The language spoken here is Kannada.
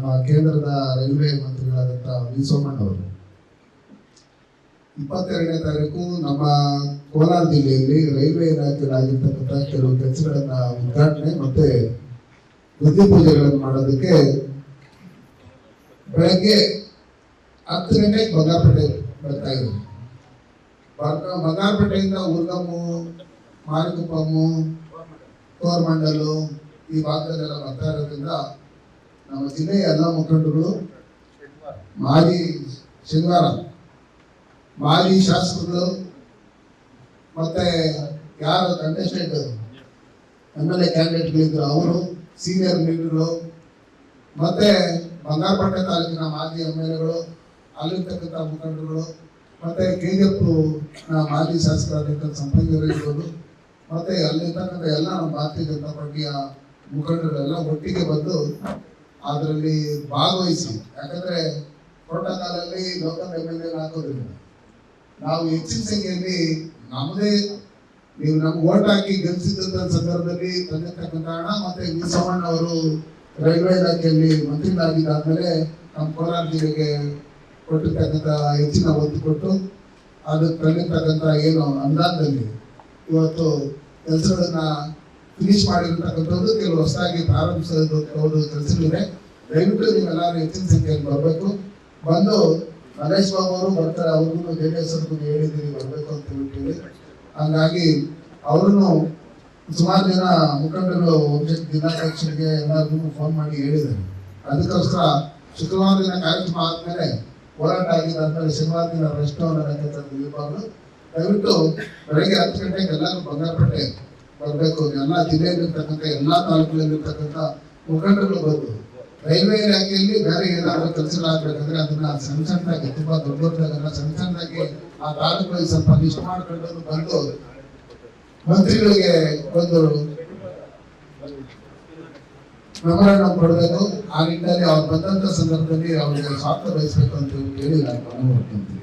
ನಮ್ಮ ಕೇಂದ್ರದ ರೈಲ್ವೆ ಮಂತ್ರಿಗಳಾದಂಥ ವಿ ಸೋಮಣ್ಣ ಅವರು. ಇಪ್ಪತ್ತೆರಡನೇ ತಾರೀಕು ನಮ್ಮ ಕೋಲಾರ ಜಿಲ್ಲೆಯಲ್ಲಿ ರೈಲ್ವೆ ಇಲಾಖೆಗಳಾಗಿರ್ತಕ್ಕಂಥ ಕೆಲವು ಕೆಲಸಗಳನ್ನ ಉದ್ಘಾಟನೆ ಮತ್ತೆ ಬುದ್ಧಿ ಪೂಜೆಗಳನ್ನು ಮಾಡೋದಕ್ಕೆ ಬೆಳಗ್ಗೆ ಹತ್ತು ಗಂಟೆಗೆ ಬಂಗಾರಪೇಟೆ ಬರ್ತಾ ಬಂಗ- ಬಂಗಾರಪೇಟೆಯಿಂದ ಉರ್ಗಮ್ಮು, ಮಾರಿಕುಪ್ಪಮ್ಮು, ಕೋರ್ಮಂಡಲು ಈ ಭಾಗದಲ್ಲೆಲ್ಲ ಬರ್ತಾ ಇರೋದ್ರಿಂದ ನಮ್ಮ ಜಿಲ್ಲೆಯ ಎಲ್ಲ ಮುಖಂಡರು, ಮಾಜಿ ಶನಿವಾರ, ಮಾಜಿ ಶಾಸಕರು, ಮತ್ತೆ ಯಾರು ಕಂಟೆಸ್ಟೆಂಟ್ ಎಂ ಎಲ್ ಎ ಕ್ಯಾಂಡಿಡೇಟ್ಗಳಿದ್ರು ಅವರು ಸೀನಿಯರ್ ಲೀಡರ್ಗಳು ಮತ್ತೆ ಬಂಗಾರಪೇಟೆ ತಾಲೂಕಿನ ಮಾಜಿ ಎಂ ಎಲ್ ಎಗಳು ಅಲ್ಲಿರ್ತಕ್ಕಂಥ ಮುಖಂಡರುಗಳು ಮತ್ತೆ ಕೆ ಜಿ ಎಫ್ ಮಾಜಿ ಶಾಸಕರಾಗಿರ್ತಕ್ಕಂಥ ಸಂಪಂಗಿಯವರು ಇರ್ಬೋದು, ಮತ್ತೆ ಅಲ್ಲಿರ್ತಕ್ಕಂಥ ಎಲ್ಲ ನಮ್ಮ ಭಾರತೀಯ ಜನತಾ ಪಾರ್ಟಿಯ ಮುಖಂಡರೆಲ್ಲ ಒಟ್ಟಿಗೆ ಬಂದು ಅದರಲ್ಲಿ ಭಾಗವಹಿಸಿ. ಯಾಕಂದ್ರೆ ಪ್ರೋಟೋಕಾಲಲ್ಲಿ ಲೋಕಲ್ ಎಂ ಎಲ್ ಎ ಹಾಕೋದಿಲ್ಲ. ನಾವು ಹೆಚ್ಚಿನ ಸಂಖ್ಯೆಯಲ್ಲಿ ನಮ್ಮದೇ ನೀವು ನಮ್ಗೆ ಓಟ್ ಹಾಕಿ ಗೆಲ್ಸಿದ್ದಂತ ಸಂದರ್ಭದಲ್ಲಿ ತಂದಿರ್ತಕ್ಕಂಥ ಹಣ ಮತ್ತೆ ವಿ ಸೋಮಣ್ಣ ಅವರು ರೈಲ್ವೆ ಇಲಾಖೆಯಲ್ಲಿ ಮಂತ್ರಿಗಳಾಗಿದ್ದಾದ್ಮೇಲೆ ನಮ್ಮ ಕೋಲಾರ ಜಿಲ್ಲೆಗೆ ಕೊಟ್ಟಿರ್ತಕ್ಕಂಥ ಹೆಚ್ಚಿನ ಒತ್ತು ಕೊಟ್ಟು ಅದಕ್ಕೆ ತಂದಿರ್ತಕ್ಕಂಥ ಏನು ಅನುದಾನದಲ್ಲಿ ಇವತ್ತು ಕೆಲಸಗಳನ್ನ ಫಿನಿಶ್ ಮಾಡಿರ್ತಕ್ಕಂಥದ್ದು ಕೆಲವು ಹೊಸದಾಗಿ ಪ್ರಾರಂಭಿಸೋದು ಕೆಲಸಗಳಿದೆ ದಯವಿಟ್ಟು ನೀವೆಲ್ಲರೂ ಹೆಚ್ಚಿನ ಸಂಖ್ಯೆಯಲ್ಲಿ ಬರಬೇಕು ಬಂದು ಮಹೇಶ್ ಬಾಬು ಅವರು ಬರ್ತಾರೆ. ಅವ್ರಿಗೂ ಜೆ ಡಿ ಎಸ್ ಅವ್ರಿಗೂ ಹೇಳಿದ್ದೀವಿ ಬರಬೇಕು ಅಂತ ಹೇಳ್ತೀವಿ ಹಂಗಾಗಿ ಅವ್ರನ್ನು ಸುಮಾರು ಜನ ಮುಖಂಡರು ಒಬ್ಜೆಕ್ಟ್ ಜಿಲ್ಲಾಧ್ಯಕ್ಷರಿಗೆ ಎಲ್ಲರಿಗೂ ಫೋನ್ ಮಾಡಿ ಹೇಳಿದ್ದಾರೆ. ಅದಕ್ಕೋಸ್ಕರ ಶುಕ್ರವಾರ ದಿನ ಕಾರ್ಯಕ್ರಮ ಆದ್ಮೇಲೆ ಹೋರಾಟ ಆಗಿದ್ದಾದ್ಮೇಲೆ ಶನಿವಾರ ದಿನ ರೆಸ್ಟ್ ವಿಭಾಗಗಳು ದಯವಿಟ್ಟು ಬೆಳಗ್ಗೆ ಹತ್ತು ಗಂಟೆಗೆ ಎಲ್ಲರೂ ಬಂಗಾರಪೇಟೆ ಬರಬೇಕು. ಎಲ್ಲ ಜಿಲ್ಲೆಯಲ್ಲಿರ್ತಕ್ಕಂಥ ಎಲ್ಲ ತಾಲೂಕುಗಳಲ್ಲಿರ್ತಕ್ಕಂಥ ಮುಖಂಡರುಗಳು ಬಂದು ರೈಲ್ವೆ ಇಲಾಖೆಯಲ್ಲಿ ಬೇರೆ ಏನಾದರೂ ಕೆಲಸಗಳಾಗಬೇಕಂದ್ರೆ ಅದನ್ನ ಸಣ್ಣ ಸಣ್ಣದಾಗಿ, ತುಂಬಾ ದೊಡ್ಡ ಸಣ್ಣ ಸಣ್ಣದಾಗಿ ಆ ತಾಲೂಕುಗಳಿಗೆ ಸ್ವಲ್ಪ ಲಿಸ್ಟ್ ಮಾಡ್ಕೊಂಡು ಬಂದು ಮಂತ್ರಿಗಳಿಗೆ ಒಂದು ಪ್ರಮಾಣ ಕೊಡಬೇಕು. ಆ ನಿಟ್ಟಿನಲ್ಲಿ ಅವ್ರು ಬಂದಂತ ಸಂದರ್ಭದಲ್ಲಿ ಅವರಿಗೆ ಸ್ವಾರ್ಥ ವಹಿಸಬೇಕು ಅಂತ ಹೇಳಿ ನಾನು ಮನವಿ ಮಾಡ್ಕೊಂತೀನಿ